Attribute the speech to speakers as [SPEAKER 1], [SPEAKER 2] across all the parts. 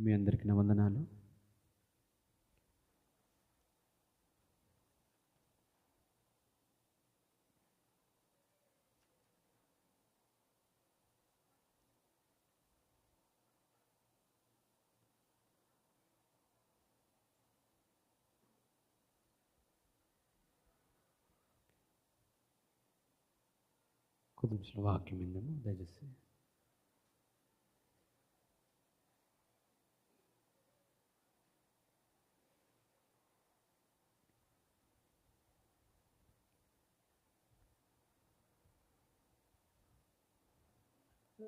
[SPEAKER 1] మీ అందరికీ నా వందనాలు. కొద్ది నిమిషాలు వాక్యం విందాము. దయచేసి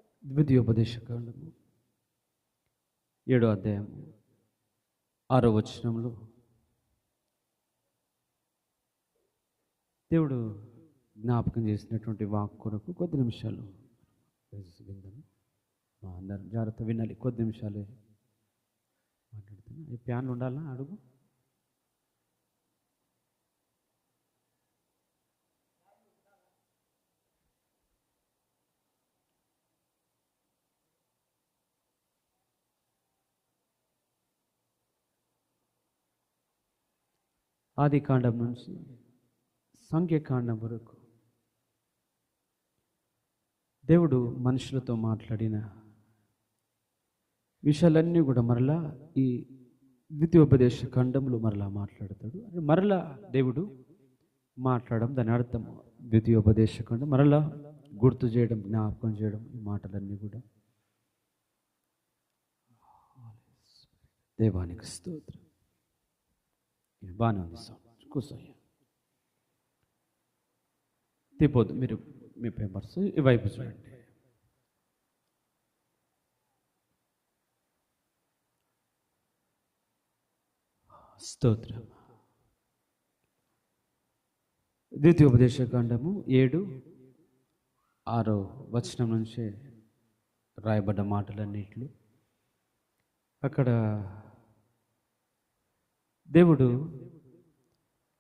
[SPEAKER 1] ద్వితీయోపదేశ ఏడో అధ్యాయము ఆరో వచనంలో. దేవుడు జ్ఞాపకం చేసినటువంటి వాక్ కొరకు కొద్ది నిమిషాలు. విందాము మా అందరం జాగ్రత్త వినాలి. కొద్ది నిమిషాలే మాట్లాడుతున్నా. ఈ ప్యాన్ ఉండాలా? అడుగు. ఆది కాండం నుంచి సంఖ్యకాండం వరకు. దేవుడు మనుషులతో మాట్లాడిన విషయాలన్నీ కూడా మరలా ఈ ద్వితీయోపదేశ ఖండంలో మరలా మాట్లాడతాడు. మరలా దేవుడు మాట్లాడడం దాని అర్థం ద్వితీయోపదేశ ఖండం మరలా గుర్తు చేయడం జ్ఞాపకం చేయడం ఈ మాటలన్నీ కూడా. దేవానికి స్తోత్రం. బాగానే ఉంది సౌండ్ కూర్చోయ్యా. తిప్పొద్దు మీరు మీ పేపర్స్ ఇవైపు వైపు చూడండి. స్తోత్రం. ద్వితీయోపదేశ కాండము ఏడు ఆరో వచనం నుంచే రాయబడ్డ మాటలన్నిట్లు. అక్కడ దేవుడు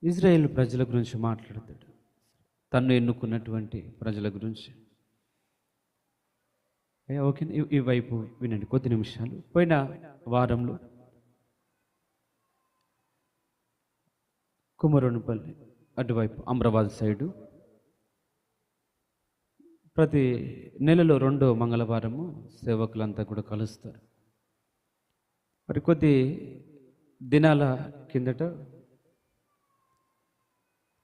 [SPEAKER 1] ఇజ్రాయేల్ ప్రజల గురించి మాట్లాడతాడు. తను ఎన్నుకున్నటువంటి ప్రజల గురించి. ఓకే ఈ- వైపు వినండి కొద్ది నిమిషాలు. పోయిన వారంలో కుమరునిపల్లి అటువైపు అమరాబాద్ సైడు ప్రతి నెలలో రెండో మంగళవారము సేవకులంతా కూడా కలుస్తారు. మరి కొద్ది దినాల కిందట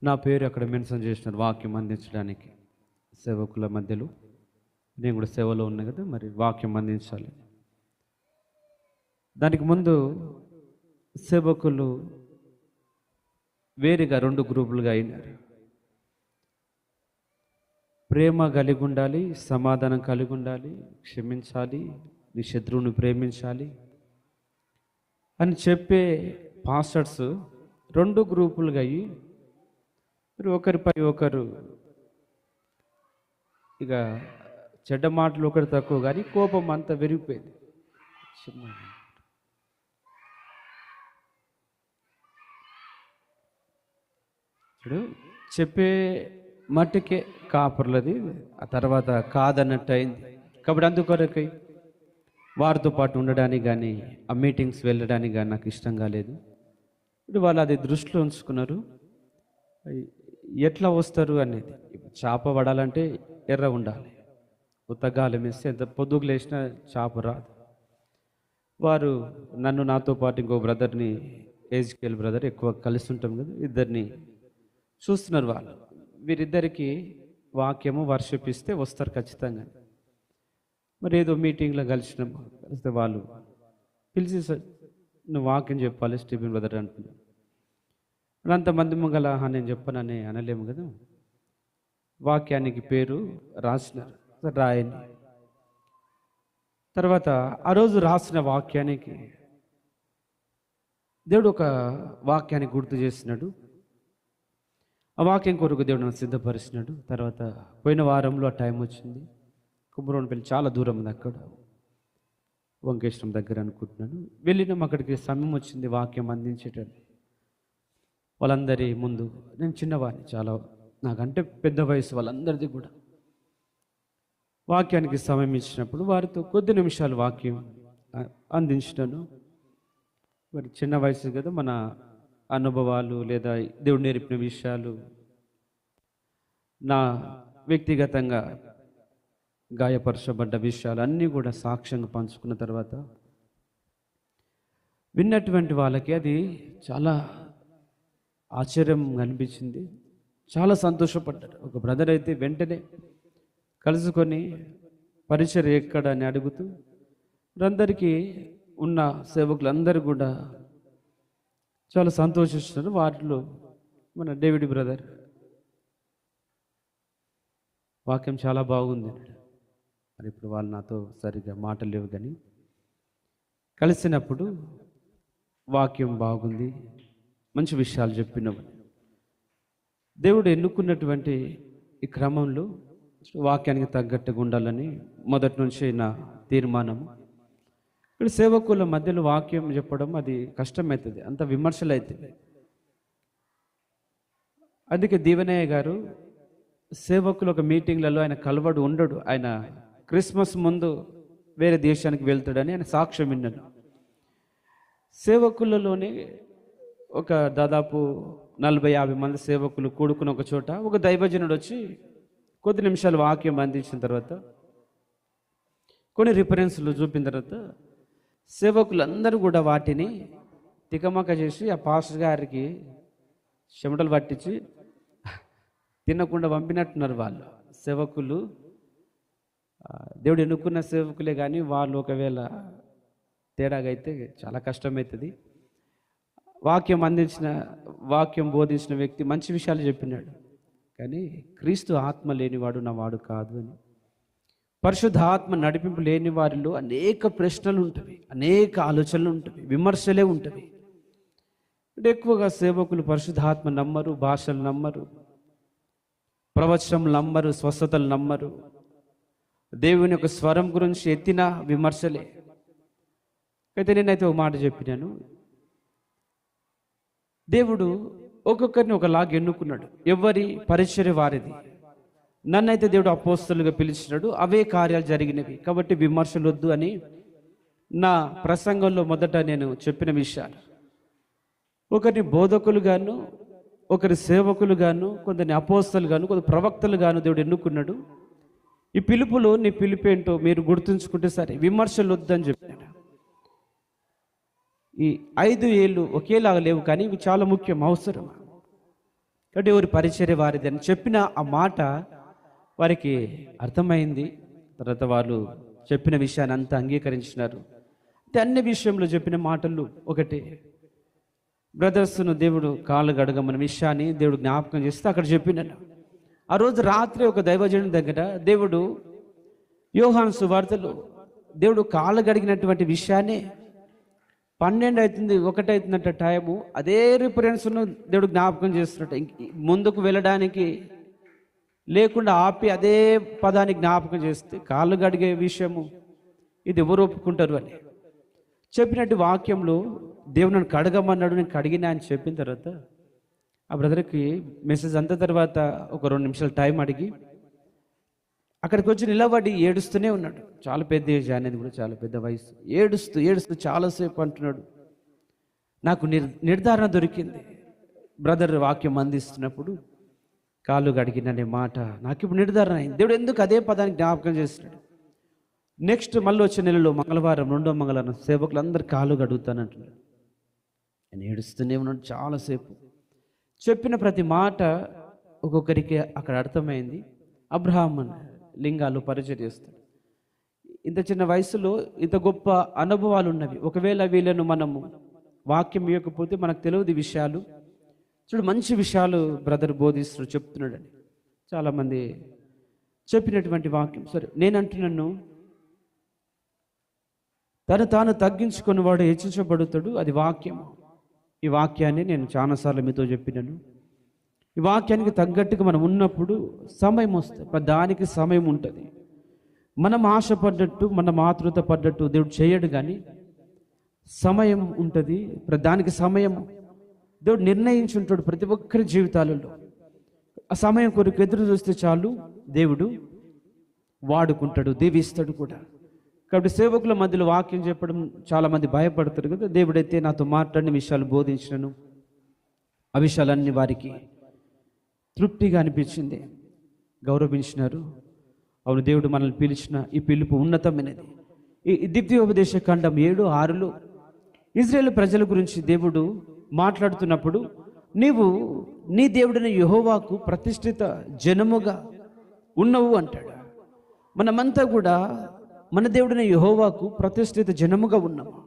[SPEAKER 1] నా పేరు అక్కడ మెన్షన్ చేసినారు వాక్యం అందించడానికి సేవకుల మధ్యలో. నేను కూడా సేవలో ఉన్నా కదా మరి వాక్యం అందించాలి. దానికి ముందు సేవకులు వేరుగా రెండు గ్రూపులుగా అయినారు. ప్రేమ కలిగి ఉండాలి సమాధానం కలిగి ఉండాలి క్షమించాలి నీ శత్రువుని ప్రేమించాలి అని చెప్పే పాస్టర్స్ రెండు గ్రూపులుగా అయ్యి మరి ఒకరిపై ఒకరు ఇక చెడ్డ మాటలు ఒకరు తక్కువ కానీ కోపం అంతా విరిగిపోయింది. చిన్న ఇప్పుడు చెప్పే మట్టుకే కాపర్లది ఆ తర్వాత కాదన్నట్టు అయింది. కాబట్టి అందుకొరకై వారితో పాటు ఉండడానికి కానీ ఆ మీటింగ్స్ వెళ్ళడానికి కానీ నాకు ఇష్టం కాలేదు ఇప్పుడు వాళ్ళు అది దృష్టిలో ఉంచుకున్నారు. ఎట్లా వస్తారు అనేది. చేప పడాలంటే ఎర్ర ఉండాలి. ఉత్తగాలం వేస్తే ఎంత పొద్దుకు లేచినా చేప రాదు. వారు నన్ను నాతో పాటు ఇంకో బ్రదర్ని ఏజ్కేల్ బ్రదర్ ఎక్కువ కలిసి ఉంటాం కదా ఇద్దరిని చూస్తున్నారు వాళ్ళు. వీరిద్దరికి వాక్యము వర్షిప్ ఇస్తే వస్తారు ఖచ్చితంగా. మరి ఏదో మీటింగ్లో కలిసినాం. కలిస్తే వాళ్ళు పిలిచి "సార్, నువ్వు వాక్యం చెప్పాలి స్టీఫెన్ బ్రదర్ అంటున్నాను అంతమంది ముంగల నేను చెప్పనని అనలేము కదా. వాక్యానికి పేరు రాసినారు. సరే, రాయండి. తర్వాత ఆ రోజు రాసిన వాక్యానికి దేవుడు ఒక వాక్యాన్ని గుర్తు చేసినాడు. ఆ వాక్యం కొరకు దేవుడు నన్ను సిద్ధపరిచినాడు. తర్వాత పోయిన వారంలో ఆ టైం వచ్చింది. కుమ్మరోని పెళ్ళి దూరం ఉంది అక్కడ. వంకేశ్వరం దగ్గర అనుకుంటున్నాను. వెళ్ళినాం అక్కడికి సమయం వచ్చింది వాక్యం అందించేటట్టు. వాళ్ళందరి ముందు నేను చిన్నవాడిని చాలా నాకంటే పెద్ద వయసు వాళ్ళందరిది కూడా. వాక్యానికి సమయం ఇచ్చినప్పుడు వారితో కొద్ది నిమిషాలు వాక్యం అందించినాను మరి చిన్న వయసు కదా మన అనుభవాలు లేదా దేవుడు నేర్పిన విషయాలు. నా వ్యక్తిగతంగా గాయపరచబడ్డ విషయాలు అన్నీ కూడా సాక్ష్యంగా పంచుకున్న తర్వాత విన్నటువంటి వాళ్ళకి అది చాలా ఆశ్చర్యం అనిపించింది. చాలా సంతోషపడ్డారు. ఒక బ్రదర్ అయితే వెంటనే కలుసుకొని పరిచయం ఎక్కడ అని అడుగుతూ అందరికీ ఉన్న సేవకులందరూ కూడా చాలా సంతోషిస్తున్నారు. వాటిలో మన డేవిడ్ బ్రదర్ వాక్యం చాలా బాగుంది. అన్నాడు. మరి ఇప్పుడు వాళ్ళు నాతో సరిగ్గా మాటలు లేవు కానీ కలిసినప్పుడు వాక్యం బాగుంది మంచి విషయాలు చెప్పినవి దేవుడు ఎన్నుకున్నటువంటి ఈ క్రమంలో వాక్యానికి తగ్గట్టుగా ఉండాలని మొదటి నుంచి నా తీర్మానం ఇక్కడ సేవకుల మధ్యలో వాక్యం చెప్పడం అది కష్టమవుతుంది అంత విమర్శలు అవుతుంది అందుకే దీవనయ్య గారు సేవకులు ఒక మీటింగ్లలో ఆయన కలవడు ఉండడు ఆయన క్రిస్మస్ ముందు వేరే దేశానికి వెళ్తాడని ఆయన సాక్ష్యం విన్నాను సేవకులలోనే ఒక దాదాపు నలభై యాభై మంది సేవకులు కూడుకున్న ఒక చోట ఒక దైవజనుడు వచ్చి కొద్ది నిమిషాలు వాక్యం అందించిన తర్వాత కొన్ని రిఫరెన్స్లు చూపిన తర్వాత సేవకులందరూ కూడా వాటిని తికమక చేసి ఆ పాస్టర్ గారికి చెమటలు పట్టించి తినకుండా పంపినట్టున్నారు వాళ్ళు. సేవకులు దేవుడు ఎన్నుకున్న సేవకులే కానీ వాళ్ళు ఒకవేళ తేడాగా అయితే చాలా కష్టమవుతుంది వాక్యం అందించిన వాక్యం బోధించిన వ్యక్తి మంచి విషయాలు చెప్పినాడు. కానీ క్రీస్తు ఆత్మ లేనివాడు నా వాడు కాదు అని. పరిశుద్ధ ఆత్మ నడిపింపు లేని వారిలో అనేక ప్రశ్నలు ఉంటవి అనేక ఆలోచనలు ఉంటవి విమర్శలే ఉంటవి. అంటే ఎక్కువగా సేవకులు పరిశుద్ధాత్మ నమ్మరు భాషలు నమ్మరు ప్రవచనం నమ్మరు స్వస్థతలు నమ్మరు. దేవుని యొక్క స్వరం గురించి ఎత్తిన విమర్శలే. అయితే నేనైతే ఒక మాట చెప్పినాను. దేవుడు ఒక్కొక్కరిని ఒకలాగా ఎన్నుకున్నాడు. ఎవరి పరిచర్య వారిది. నన్నైతే దేవుడు అపోస్తలుగా పిలిచినాడు. అవే కార్యాలు జరిగినవి. కాబట్టి విమర్శలు వద్దు అని నా ప్రసంగంలో మొదట నేను చెప్పిన విషయాలు. ఒకరిని బోధకులుగాను ఒకరి సేవకులుగాను కొందరిని అపోస్తలుగాను ప్రవక్తలు ప్రవక్తలుగాను దేవుడు ఎన్నుకున్నాడు. ఈ పిలుపులో నీ పిలుపేంటో మీరు గుర్తుంచుకుంటే సరే విమర్శలు వద్దని చెప్పాడు. ఈ ఐదు ఏళ్ళు ఒకేలాగా లేవు కానీ ఇవి చాలా ముఖ్యం అవసరం. కాబట్టి ఎవరి పరిచర్య వారిది అని చెప్పిన ఆ మాట వారికి అర్థమైంది. తర్వాత వాళ్ళు చెప్పిన విషయాన్ని అంతా అంగీకరించినారు. అన్ని విషయంలో చెప్పిన మాటలు ఒకటి. బ్రదర్స్ను దేవుడు కాళ్ళు గడగమని విషయాన్ని దేవుడు జ్ఞాపకం చేస్తే అక్కడ చెప్పినాడు. ఆ రోజు రాత్రి ఒక దైవజనుడి దగ్గర దేవుడు యోహాను సువార్తలు దేవుడు కాళ్ళు గడిగినటువంటి విషయాన్ని పన్నెండు అవుతుంది ఒకటి అవుతుందంట టైము. అదే రిఫరెన్స్ను దేవుడు జ్ఞాపకం చేస్తున్నట్టు. ముందుకు వెళ్ళడానికి లేకుండా ఆపి అదే పదాన్ని జ్ఞాపకం చేస్తే కాళ్ళు గడిగే విషయము ఇది ఎవరు ఒప్పుకుంటారు అని. చెప్పినట్టు వాక్యంలో దేవుడు నన్ను కడగమన్నాడు నేను కడిగినా అని చెప్పిన తర్వాత ఆ బ్రదర్కి మెసేజ్ అంత తర్వాత ఒక రెండు నిమిషాలు టైం అడిగి అక్కడికి వచ్చి నిలబడి ఏడుస్తూనే ఉన్నాడు. చాలా పెద్ద ఏజ్ అనేది కూడా చాలా పెద్ద వయసు ఏడుస్తూ ఏడుస్తూ చాలాసేపు అంటున్నాడు. నాకు నిర్ నిర్ధారణ దొరికింది. బ్రదర్ వాక్యం అందిస్తున్నప్పుడు కాలు గడిగిననే మాట నాకు ఇప్పుడు నిర్ధారణ అయింది. దేవుడు ఎందుకు అదే పదానికి జ్ఞాపకం చేస్తున్నాడు? నెక్స్ట్ మళ్ళీ వచ్చే నెలలో మంగళవారం రెండో మంగళవారం సేవకులందరూ కాలు గడుగుతానంటున్నాడు నేను ఏడుస్తూనే ఉన్నాడు చాలాసేపు చెప్పిన ప్రతి మాట ఒక్కొక్కరికి అక్కడ అర్థమైంది. అబ్రహాం లింగాలు పరిచయం చేస్తాడు ఇంత చిన్న వయసులో ఇంత గొప్ప అనుభవాలు ఉన్నవి. ఒకవేళ వీళ్ళను మనము వాక్యం ఇవ్వకపోతే మనకు తెలియదు విషయాలు. చూడు మంచి విషయాలు బ్రదర్ బోధిస్తున్నాడు చెప్తున్నాడని చాలామంది చెప్పినటువంటి వాక్యం. సరే నేను అంటున్నాను తను తాను తగ్గించుకున్నవాడు హెచ్చించబడుతాడు అది వాక్యం ఈ వాక్యాన్ని నేను చాలాసార్లు మీతో చెప్పినాను. ఈ వాక్యానికి తగ్గట్టుగా మనం ఉన్నప్పుడు సమయం వస్తుంది. దానికి సమయం ఉంటుంది. మనం ఆశపడ్డట్టు మన మాతృత పడ్డట్టు దేవుడు చేయడు కానీ సమయం ఉంటుంది. దానికి సమయం. దేవుడు నిర్ణయించుంటాడు ప్రతి ఒక్కరి జీవితాలలో. ఆ సమయం కొరకు ఎదురు చూస్తే చాలు దేవుడు వాడుకుంటాడు దీవిస్తాడు కూడా. కాబట్టి సేవకుల మధ్యలో వాక్యం చెప్పడం చాలామంది భయపడతారు కదా. దేవుడైతే నాతో మాట్లాడిన విషయాలు బోధించినను. ఆ విషయాలన్నీ వారికి తృప్తిగా అనిపించింది. గౌరవించినారు. అవును దేవుడు మనల్ని పిలిచిన ఈ పిలుపు ఉన్నతమైనది. ఈ దిప్తి దివ్యోపదేశ ఖండం ఏడు ఆరులో ఇజ్రాయేల్ ప్రజల గురించి దేవుడు మాట్లాడుతున్నప్పుడు నీవు నీ దేవుడిని యహోవాకు ప్రతిష్ఠిత జనముగా ఉన్నవు అంటాడు. మనమంతా కూడా మన దేవుడిని యహోవాకు ప్రతిష్ఠిత జనముగా ఉన్నాము.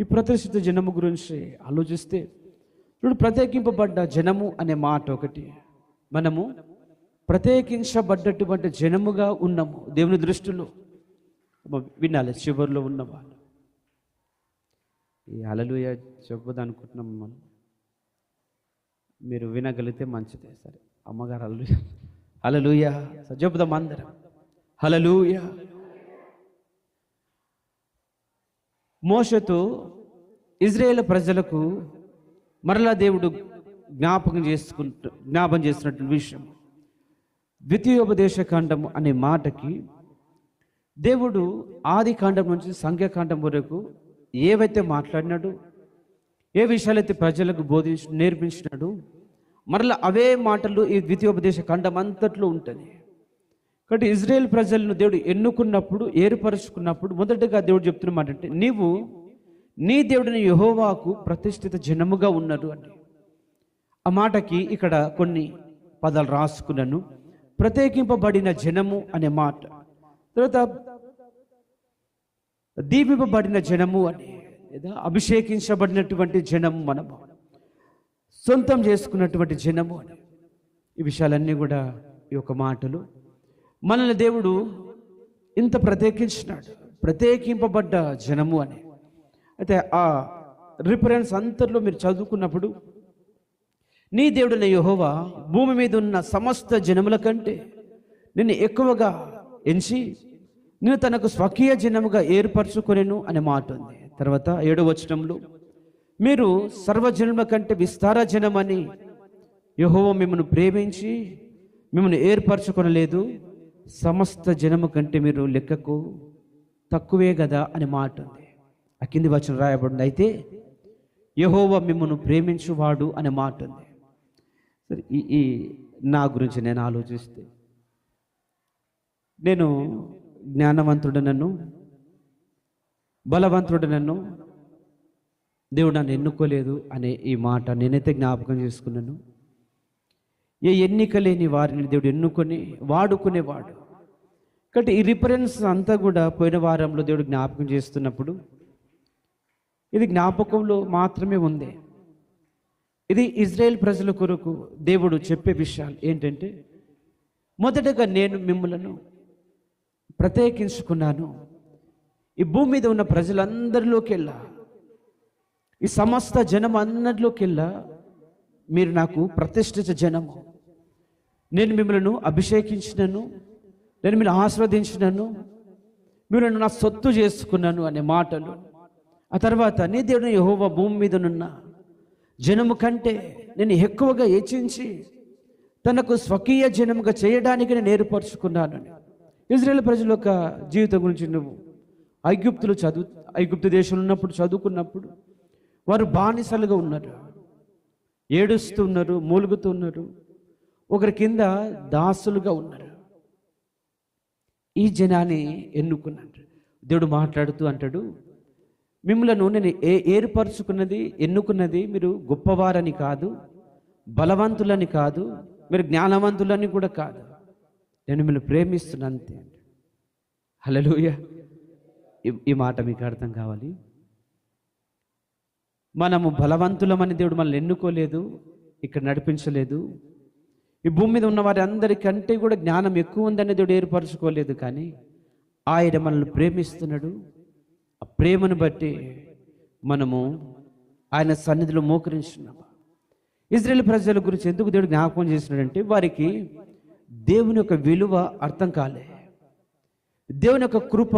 [SPEAKER 1] ఈ ప్రతిష్ఠిత జనము గురించి ఆలోచిస్తే ఇప్పుడు ప్రత్యేకింపబడ్డ జనము అనే మాట ఒకటి. మనము ప్రత్యేకించబడ్డటువంటి జనముగా ఉన్నాము దేవుని దృష్టిలో. వినాలి చివరిలో ఉన్నవాళ్ళు. ఈ అలలుయ చెప్పదనుకుంటున్నాం మనం. మీరు వినగలిగితే మంచిదే సరే. అమ్మగారు అలలుయ అలలుయ చెప్పుదాం అందరం. హలలుయ మోషతో ఇజ్రాయేల్ ప్రజలకు మరలా దేవుడు జ్ఞాపకం చేసుకుంటు జ్ఞాపం చేస్తున్నటువంటి విషయం. ద్వితీయోపదేశ కాండం అనే మాటకి దేవుడు ఆది కాండం నుంచి సంఖ్యాకాండం వరకు ఏవైతే మాట్లాడినాడు ఏ విషయాలైతే ప్రజలకు బోధించి నేర్పించినాడు మరలా అవే మాటలు ఈ ద్వితీయోపదేశ ఖండం అంతట్లో ఉంటుంది. కాబట్టి ఇజ్రాయేల్ ప్రజలను దేవుడు ఎన్నుకున్నప్పుడు ఏర్పరచుకున్నప్పుడు మొదటగా దేవుడు చెప్తున్నమాట అంటే నీవు నీ దేవుడిని యహోవాకు ప్రతిష్ఠిత జనముగా ఉన్నారు అని. ఆ మాటకి ఇక్కడ కొన్ని పదాలు రాసుకున్నాను. ప్రత్యేకింపబడిన జనము అనే మాట. తర్వాత దీపింపబడిన జనము అని లేదా అభిషేకించబడినటువంటి జనము మనము. సొంతం చేసుకున్నటువంటి జనము అని. ఈ విషయాలన్నీ కూడా ఈ యొక్క మాటలు. మనల్ని దేవుడు ఇంత ప్రత్యేకించినాడు. ప్రత్యేకింపబడ్డ జనము అని. అయితే ఆ రిఫరెన్స్ అంతట్లో మీరు చదువుకున్నప్పుడు నీ దేవుడైన యహోవా భూమి మీద ఉన్న సమస్త జనముల కంటే నిన్ను ఎక్కువగా ఎంచి నేను తనకు స్వకీయ జనముగా ఏర్పరచుకునేను అనే మాట ఉంది. తర్వాత ఏడో వచనంలో మీరు సర్వజనుల కంటే విస్తార జనమని యహోవ మిమ్మల్ని ప్రేమించి మిమ్మల్ని ఏర్పరచుకొనలేదు. సమస్త జనము కంటే మీరు లెక్కకు తక్కువే కదా అనే మాట ఉంది. ఆ కింది వచ్చిన రాయబడింది. అయితే యహోవ మిమ్మల్ని ప్రేమించువాడు అనే మాట ఉంది. సరే ఈ ఈ నా గురించి నేను ఆలోచిస్తే నేను జ్ఞానవంతుడు నన్ను బలవంతుడు నన్ను దేవుడు నన్ను ఎన్నుకోలేదు అనే ఈ మాట నేనైతే జ్ఞాపకం చేసుకున్నాను. ఏ ఎన్నిక లేని వారిని దేవుడు ఎన్నుకొని వాడుకునేవాడు. కాబట్టి ఈ రిఫరెన్స్ అంతా కూడా పోయిన వారంలో దేవుడు జ్ఞాపకం చేస్తున్నప్పుడు ఇది జ్ఞాపకంలో మాత్రమే ఉంది. ఇది ఇజ్రాయెల్ ప్రజల కొరకు దేవుడు చెప్పే విషయాలు ఏంటంటే మొదటగా నేను మిమ్మలను ప్రత్యేకించుకున్నాను. ఈ భూమి మీద ఉన్న ప్రజలందరిలోకెల్లా ఈ సమస్త జనం అందరిలోకెల్లా మీరు నాకు ప్రతిష్ఠిత జనము. నేను మిమ్మల్ని అభిషేకించినను నేను మిమ్మల్ని ఆస్వాదించినను మిమ్మల్ని నా సొత్తు చేసుకున్నాను అనే మాటలు. ఆ తర్వాత నీ దేవుని యహోవ భూమి మీదనున్న జనము కంటే నేను ఎక్కువగా ఏచించి తనకు స్వకీయ జనముగా చేయడానికి నేను ఏర్పరచుకున్నానని ఇజ్రాయేల్ ప్రజల యొక్క జీవితం గురించి నువ్వు ఐగుప్తులు చదువు ఐగుప్తు దేశంలో ఉన్నప్పుడు చదువుకున్నప్పుడు వారు బానిసలుగా ఉన్నారు. ఏడుస్తున్నారు మూలుగుతున్నారు ఒకరి కింద దాసులుగా ఉన్నారు. ఈ జనాన్ని ఎన్నుకున్నాడు. దేవుడు మాట్లాడుతూ అంటాడు మిమ్మలను నేను ఏ ఏర్పరచుకున్నది ఎన్నుకున్నది మీరు గొప్పవారని కాదు బలవంతులని కాదు మీరు జ్ఞానవంతులని కూడా కాదు. నేను మిమ్మల్ని ప్రేమిస్తున్నాను అంతే హలోయ ఈ మాట మీకు అర్థం కావాలి. మనము బలవంతులమని దేవుడు మనల్ని ఎన్నుకోలేదు ఇక్కడ నడిపించలేదు. ఈ భూమి మీద ఉన్న వారి అందరికంటే కూడా జ్ఞానం ఎక్కువ ఉందని దేవుడు ఏర్పరచుకోలేదు కానీ ఆయన మనల్ని ప్రేమిస్తున్నాడు. ఆ ప్రేమను బట్టి మనము ఆయన సన్నిధిలో మోకరించున్నాము ఇజ్రాయేల్ ప్రజల గురించి ఎందుకు దేవుడు జ్ఞాపకం చేసినాడంటే వారికి దేవుని యొక్క విలువ అర్థం కాలే. దేవుని యొక్క కృప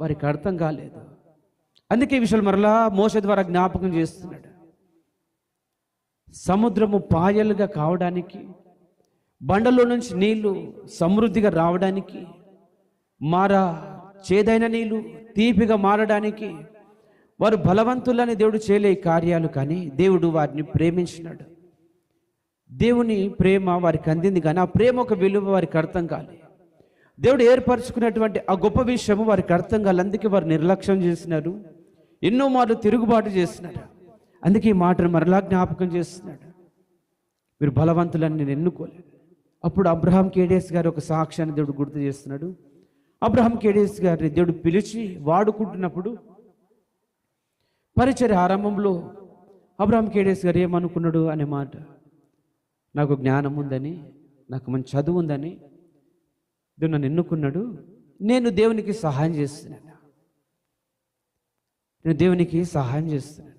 [SPEAKER 1] వారికి అర్థం కాలేదు. అందుకే ఈ విషయాలు మరలా మోస ద్వారా జ్ఞాపకం చేస్తున్నాడు. సముద్రము పాయలుగా కావడానికి బండలో నుంచి నీళ్ళు సమృద్ధిగా రావడానికి మారా చేదైన నీళ్ళు తీపిగా మారడానికి వారు బలవంతులని దేవుడు చేయలే కార్యాలు కానీ దేవుడు వారిని ప్రేమించినాడు. దేవుని ప్రేమ వారికి అందింది కానీ ఆ ప్రేమ ఒక విలువ వారికి అర్థం కాలే. దేవుడు ఏర్పరచుకున్నటువంటి ఆ గొప్ప విషయము వారికి అర్థం కాలే అందుకే వారు నిర్లక్ష్యం చేసినారు ఎన్నో మార్లు తిరుగుబాటు చేసినారు. అందుకే ఈ మాటను మరలా జ్ఞాపకం చేస్తున్నాడు. మీరు బలవంతులని నేను ఎన్నుకోలేదు. అప్పుడు అబ్రహాం కేడిఎస్ గారు ఒక సాక్ష్యాన్ని దేవుడు గుర్తు చేస్తున్నాడు. అబ్రహాం కేడిఎస్ గారిని దేవుడు పిలిచి వాడుకుంటున్నప్పుడు పరిచర్య ఆరంభంలో అబ్రహాం కేడిఎస్ గారు ఏమనుకున్నాడు అనే మాట? నాకు జ్ఞానం ఉందని నాకు మంచి చదువు ఉందని దేవుడు నన్ను ఎన్నుకున్నాడు. నేను దేవునికి సహాయం చేస్తున్నాను. నేను దేవునికి సహాయం చేస్తున్నాను.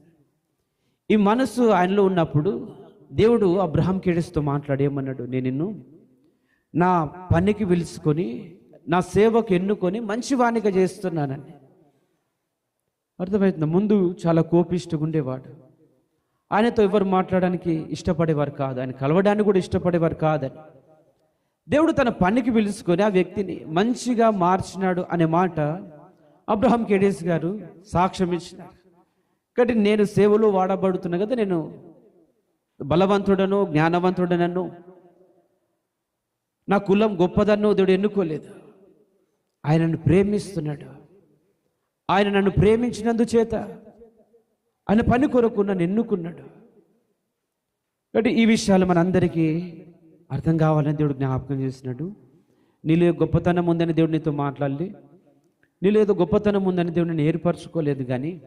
[SPEAKER 1] ఈ మనసు ఆయనలో ఉన్నప్పుడు దేవుడు అబ్రహాం కేడస్తో మాట్లాడి ఏమన్నాడు? నేను నిన్ను నా పనికి పిలుచుకొని నా సేవకు ఎన్నుకొని మంచి వాణిగా చేస్తున్నానని. అర్థమవుతుంది ముందు చాలా కోపిష్టగా ఉండేవాడు. ఆయనతో ఎవరు మాట్లాడడానికి ఇష్టపడేవారు కాదు. ఆయన కలవడానికి కూడా ఇష్టపడేవారు కాదని. దేవుడు తన పనికి పిలుచుకొని ఆ వ్యక్తిని మంచిగా మార్చినాడు అనే మాట అబ్రహాం కేడేస్ గారు సాక్ష్యం ఇచ్చినారు కాబట్టి నేను సేవలో వాడబడుతున్నా కదా నేను బలవంతుడను జ్ఞానవంతుడనను. నా కులం గొప్పదన్ను దేవుడు ఎన్నుకోలేదు. ఆయన నన్ను ప్రేమిస్తున్నాడు. ఆయన నన్ను ప్రేమించినందు చేత ఆయన పని కొరకు నన్ను ఎన్నుకున్నాడు. కాబట్టి ఈ విషయాలు మనందరికీ అర్థం కావాలని దేవుడు జ్ఞాపకం చేసినాడు నీలో ఏ గొప్పతనం ఉందని దేవుడు నీతో మాట్లాడలే. నీలో ఏదో గొప్పతనం ఉందని దేవుడు నేను ఏర్పరచుకోలేదు కానీ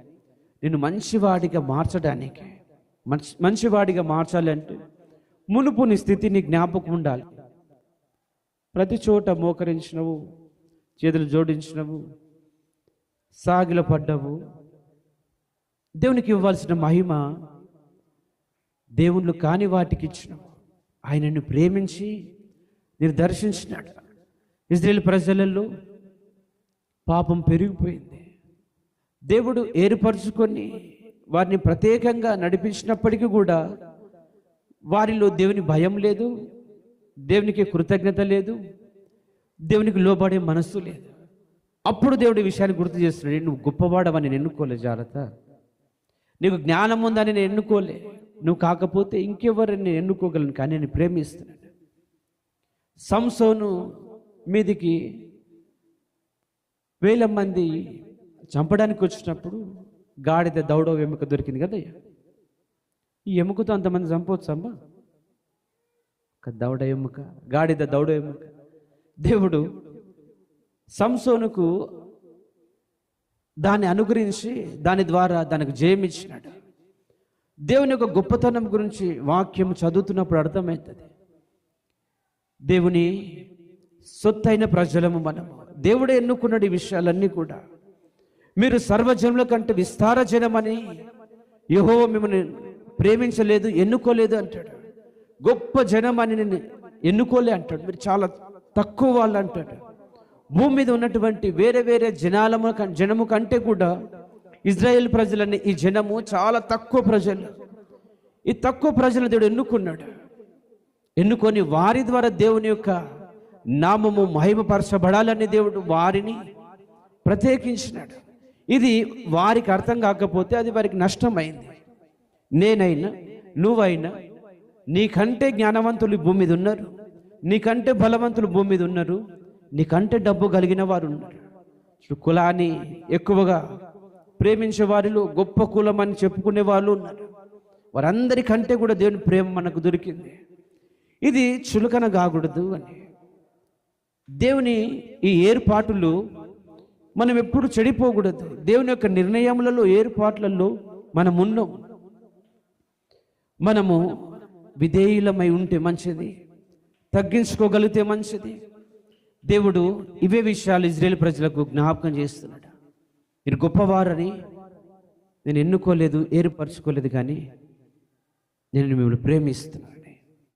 [SPEAKER 1] నేను మంచివాడిగా మార్చడానికి మంచి మంచివాడిగా మార్చాలి అంటే మునుపు నీ స్థితిని జ్ఞాపకం ఉండాలి. ప్రతి చోట మోకరించినవు చేతులు జోడించినవు సాగిల పడ్డవు. దేవునికి ఇవ్వాల్సిన మహిమ దేవుళ్ళు కాని వాటికి ఇచ్చినవు ఆయనను ప్రేమించి నేను దర్శించినాడు. ఇజ్రాయేల్ ప్రజలలో పాపం పెరిగిపోయింది. దేవుడు ఏర్పరచుకొని వారిని ప్రత్యేకంగా నడిపించినప్పటికీ కూడా వారిలో దేవుని భయం లేదు దేవునికి కృతజ్ఞత లేదు దేవునికి లోబడే మనస్సు లేదు. అప్పుడు దేవుడి విషయాన్ని గుర్తు చేస్తున్నాడు నువ్వు గొప్పవాడవని నేను ఎన్నుకోలే జాగ్రత్త. నీకు జ్ఞానం ఉందని నేను ఎన్నుకోలే. నువ్వు కాకపోతే ఇంకెవరిని నేను ఎన్నుకోగలను కానీ నేను ప్రేమిస్తున్నాను. సంసోను మీదికి వేల మంది చంపడానికి వచ్చినప్పుడు గాడిద దౌడవ ఎముక దొరికింది కదా ఈ ఎముకతో అంతమంది చంపవచ్చు అమ్మా ఒక దౌడ ఎముక గాడిద దౌడ ఎముక. దేవుడు సంసోనుకు దాన్ని అనుగ్రహించి దాని ద్వారా దానికి జయమిచ్చినాడు దేవుని యొక్క గొప్పతనం గురించి వాక్యం చదువుతున్నప్పుడు అర్థమవుతుంది. దేవుని సొత్తైన ప్రజలము మనము. దేవుడే ఎన్నుకున్నాడు ఈ విషయాలన్నీ కూడా. మీరు సర్వజనుల కంటే విస్తార జనమని యహో మిమ్మల్ని ప్రేమించలేదు ఎన్నుకోలేదు అంటాడు. గొప్ప జనం అని నేను ఎన్నుకోలే అంటాడు. మీరు చాలా తక్కువ వాళ్ళు అంటాడు. భూమి మీద ఉన్నటువంటి వేరే వేరే జనాలము జనము కంటే కూడా ఇజ్రాయెల్ ప్రజలని ఈ జనము చాలా తక్కువ ప్రజలు. ఈ తక్కువ ప్రజలు దేవుడు ఎన్నుకున్నాడు. ఎన్నుకొని వారి ద్వారా దేవుని యొక్క నామము మహిమపరచబడాలని దేవుడు వారిని ప్రత్యేకించినాడు. ఇది వారికి అర్థం కాకపోతే అది వారికి నష్టమైంది. నేనైనా నువ్వైనా నీకంటే జ్ఞానవంతులు భూమి మీద ఉన్నారు. నీకంటే బలవంతులు భూమి మీద ఉన్నారు. నీకంటే డబ్బు కలిగిన వారు ఉన్నారు. కులాన్ని ఎక్కువగా ప్రేమించే వారిలో గొప్ప కులం అని చెప్పుకునే వాళ్ళు ఉన్నారు. వారందరికంటే కూడా దేవుని ప్రేమ మనకు దొరికింది. ఇది చులకన కాకూడదు అని. దేవుని ఈ ఏర్పాటులు మనం ఎప్పుడు చెడిపోకూడదు. దేవుని యొక్క నిర్ణయములలో ఏర్పాట్లలో మనం ఉన్నాం. మనము విధేయులమై ఉంటే మంచిది. తగ్గించుకోగలిగితే మంచిది. దేవుడు ఇవే విషయాలు ఇజ్రాయేల్ ప్రజలకు జ్ఞాపకం చేస్తున్నాడు. మీరు గొప్పవారని నేను ఎన్నుకోలేదు ఏర్పరచుకోలేదు కానీ నేను మిమ్మల్ని ప్రేమిస్తున్నాడు